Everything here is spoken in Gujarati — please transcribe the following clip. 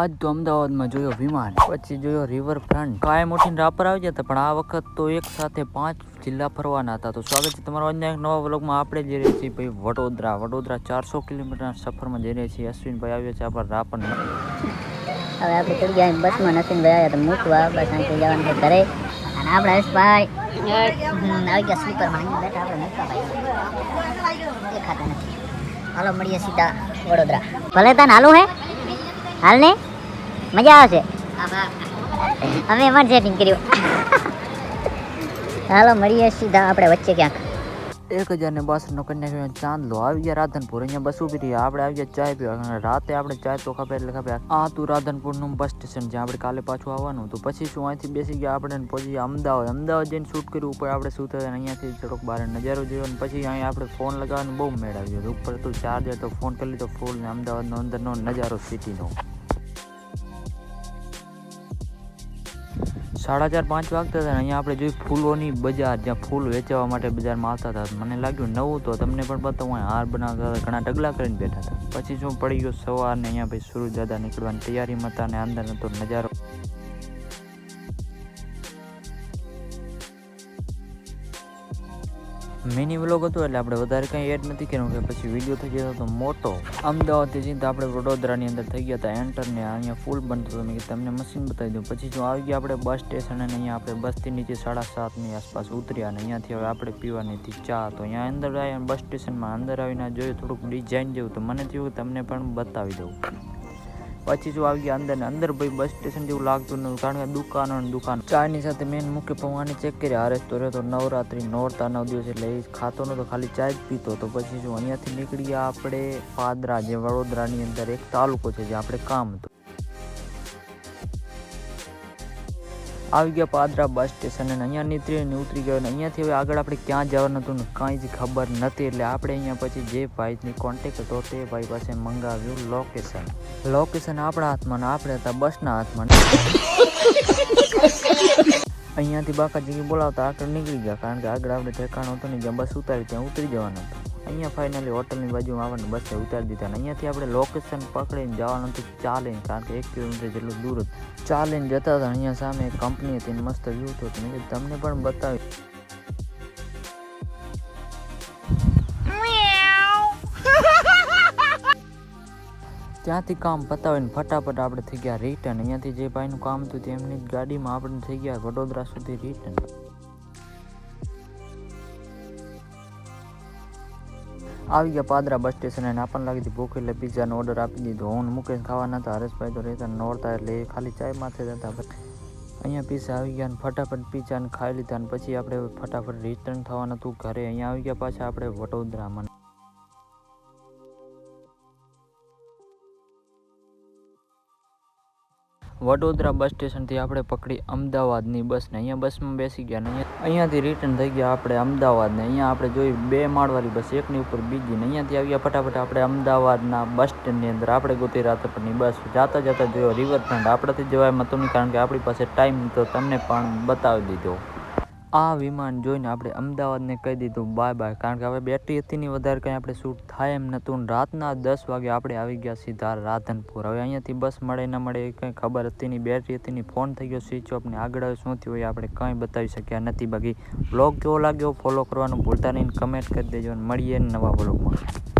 આજ તો અમદાવાદમાં જોયો વિમાન, પછી જોયો રિવરફ્રન્ટ કાયમ ઉઠીને રાપર આવી જતા, પણ આ વખત તો એક સાથે પાંચ જિલ્લા ફરવાના હતા. તો સ્વાગત છે તમારો આજના એક નવા વ્લોગમાં. આપણે જઈ રહ્યા છીએ ભાઈ વડોદરા. વડોદરા ચારસો કિલોમીટરના સફરમાં જઈ રહ્યા છીએ. અશ્વિનભાઈ આવ્યો છે આપણા રાપર હવે આપણે ચડી ગયા બસમાં નથી આવ્યા તો મૂકવા. બસ અહીંથી જવાનું ઘરે. અને આપણે હર્ષભાઈ. આવી ગયા સ્લીપરમાં બેઠા ભાઈ. દેખાતા નથી. હાલો, મળીએ સીધા વડોદરા. ભલે તને, હાલો હે. હાલ ને. મજા આવશે? અમે એમાં સેટિંગ કર્યું. હાલો મળીએ સીધા આપણે વચ્ચે ક્યાંક. એક હજાર ને બાસઠ નો કન્યા ચાંદલો આવી ગયા રાધનપુર. અહીંયા બસ ઊભી રહી. આપણે આવી ગયા ચાય પીવા. રાતે આપણે ચાય તો ખપે એટલે ખપે. આ તું રાધનપુરનું બસ સ્ટેશન જ્યાં આપણે કાલે પાછું આવવાનું તો પછી શું? અહીંથી બેસી ગયા આપણે પછી પહોંચી ગયા અમદાવાદ. અમદાવાદ જઈને શૂટ કર્યું. ઉપર આપણે શું થયું? અહીંયાથી થોડોક બહાર નજારો જોયો અને પછી અહીંયા આપણે ફોન લગાવવાનું બહુ મેળ આવ્યો. ઉપર તો ચાર્જર તો ફોન કરી લીધો. ફૂલ ને અમદાવાદનો અંદરનો નજારો સિટીનો સાડા ચાર, પાંચ વાગતા હતા અહીંયા આપણે જોઈ ફૂલોની બજાર, જ્યાં ફૂલ વેચવા માટે બજારમાં આવતા હતા. મને લાગ્યું નવું તો તમને પણ બતાવું હાર બનાવતા હતા, ઘણા ડગલા કરીને બેઠા હતા. પછી શું પડી ગયો? સવારને અહીંયા ભાઈ સુરજ દાદા નીકળવાની તૈયારીમાં હતા અને અંદર હતો નજારો મિની વ્લોગ હતો એટલે આપણે વધારે કંઈ એડ નથી કર્યું કે પછી વીડિયો થઈ ગયો હતો મોટો. અમદાવાદથી જઈને આપણે વડોદરાની અંદર થઈ ગયા હતા. એન્ટર ને અહીંયા ફૂલ બનતો હતો. મેં તમને મશીન બતાવી દઉં. પછી જો આવી ગયા આપણે બસ સ્ટેશન અને અહીંયા આપણે બસથી નીચે સાડા સાતની આસપાસ ઉતર્યા અને અહીંયાથી હવે આપણે પીવાની હતી ચા. તો અહીંયા અંદર આવ્યા બસ સ્ટેશનમાં અંદર આવીને જોયું, થોડુંક ડિઝાઇન જેવું. તો મને થયું તમને પણ બતાવી દઉં. પછી જો આવી ગયા અંદર ને અંદર ભાઈ બસ સ્ટેશન જેવું લાગતું નહોતું કારણ કે દુકાનો ને દુકાન. ચાની સાથે મેન મુખ્ય પૌવાની ચેક કરી. હારે તો રહ્યો તો નવરાત્રી, નોરતા નવ દિવસ એટલે એ ખાતો નતો, ખાલી ચા જ પીતો તો પછી જો અહીંયાથી નીકળી આપણે પાદરા જે વડોદરાની અંદર એક તાલુકો છે જે આપણે કામ હતું આવી ગયા પાદરા બસ સ્ટેશન અને અહીંયા નીતરી અને ઉતરી ગયો અને અહીંયાથી હવે આગળ આપણે ક્યાં જવાનું હતું કાંઈ જ ખબર નથી. એટલે આપણે અહીંયા પછી જે ભાઈની કોન્ટેક હતો તે ભાઈ પાસે મંગાવ્યું લોકેશન લોકેશન આપણા હાથમાં આપણે હતા બસના હાથમાં. અહીંયાથી બાકાજી બોલાવતા આગળ નીકળી ગયા. કારણ કે આગળ આપણે ઠેકાણું હતું ને જ્યાં બસ ઉતારી ત્યાં ઉતરી જવાનું હતું. અહીંયા ફાઇનલી હોટલની બાજુમાં આપણને બસે ઉતારી દીધા અને અહીંયાથી આપણે લોકેશન પકડીને જવાનું હતું ચાલીને કારણ કે એક કિલોમીટર જેટલું દૂર હતું. ચાલીને જતા હતા અહીંયા સામે એક કંપની હતી મસ્ત વ્યૂ હતો મેં તમને પણ બતાવી. ત્યાંથી કામ પતાવીને ફટાફટ આપણે થઈ ગયા રિટર્ન અહીંયાથી જે ભાઈનું કામ હતું તેમની જ ગાડીમાં આપણે થઈ ગયા વડોદરા સુધી રિટર્ન આવી ગયા પાદરા બસ સ્ટેશન અને આપણને લાગી હતી ભૂખ એટલે પિઝાનો ઓર્ડર આપી દીધો. હું મૂકીને ખાવાના હતા હરેશભાઈ તો રહેતા નોરતા એટલે એ ખાલી ચાય માથે જતા અહીંયા પીઝા આવી ગયા ને ફટાફટ પીઝાને ખાઈ લીધા ને પછી આપણે ફટાફટ રિટર્ન થવાનું હતું. ઘરે અહીંયા આવી ગયા પાછા આપણે વડોદરામાં. વડોદરા બસ સ્ટેશનથી આપણે પકડી અમદાવાદની બસને. અહીંયા બસમાં બેસી ગયા ને અહીંયા અહીંયાથી રિટર્ન થઈ ગયા આપણે અમદાવાદને. અહીંયા આપણે જોઈ બે માળવાળી બસ, એકની ઉપર બીજી ને અહીંયાથી આવ્યા ફટાફટ આપણે અમદાવાદના બસ સ્ટેન્ડની અંદર. આપણે ગોતી રાતપરની બસ. જાતા જતા જોયો રિવરફ્રન્ટ આપણાથી જવાયમાં તો નહીં, કારણ કે આપણી પાસે ટાઈમ તો તમને પણ બતાવી દીધો. આ વિમાન જોઈને આપણે અમદાવાદને કહી દીધું બાય બાય કારણ કે હવે બેટરી હતી ની વધારે કંઈ આપણે શૂટ થાય એમ નહોતું રાતના દસ વાગે આપણે આવી ગયા સીધા રાધનપુર. હવે અહીંયાથી બસ મળે ન મળે એ કંઈ ખબર હતી નહીં. બેટરી હતી નહીં ફોન થઈ ગયો સ્વિચ ઓફ ને આગળ હવે શું થયું એ આપણે કંઈ બતાવી શક્યા નથી. બાકી બ્લોગ કેવો લાગ્યો ફોલો કરવાનું ભૂલતા નહીં કમેન્ટ કરી દેજો અને મળીએ નવા બ્લોગમાં